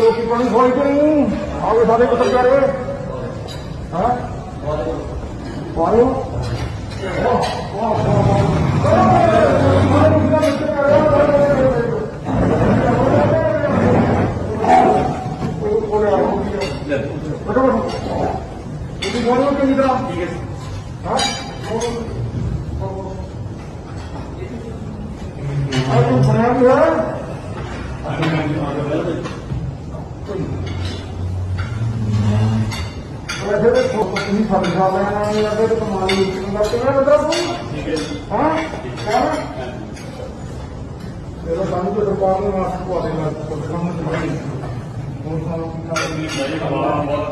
ਪਾਣੀ ਖੋਲ ਕੇ ਨਹੀਂ? ਆਵੇ ਸਾਡੇ ਪੁੱਤਰ ਪਿਆਰੇ। ਹਾਂ? ਪਾਣੀ ਵਾਹ ਵਾਹ ਵਾਹ ਤੁਸੀਂ ਬੋਲੋ ਕਿ ਨਹੀਂ ਕਰਾ ਠੀਕ ਹੈ ਹਾਂ ਆ ਤੂੰ ਸੁਣਿਆ ਵੀ ਵੈਸੇ ਤੇ ਤੁਸੀਂ ਫੜ ਖਾ ਲੈਣਾ ਹੈ। ਜਾਂ ਫਿਰ ਕਮਾਲ ਨੂੰ ਕਿੰਨਾ ਕਿੰਨਾ ਮਤਲਬ ਠੀਕ ਹੈ ਹਾਂ ਹਾਂ ਇਹਦਾ ਸਾਨੂੰ ਤੇ ਸਰਕਾਰ ਨੇ ਮਾਸਕ ਪਵਾ ਦੇਣਾ ਕੋਈ ਕੰਮ ਨਹੀਂ ਹੁਣ ਸਾਨੂੰ ਕੀ ਕਰ ਬਹੁਤ ਬਹੁਤ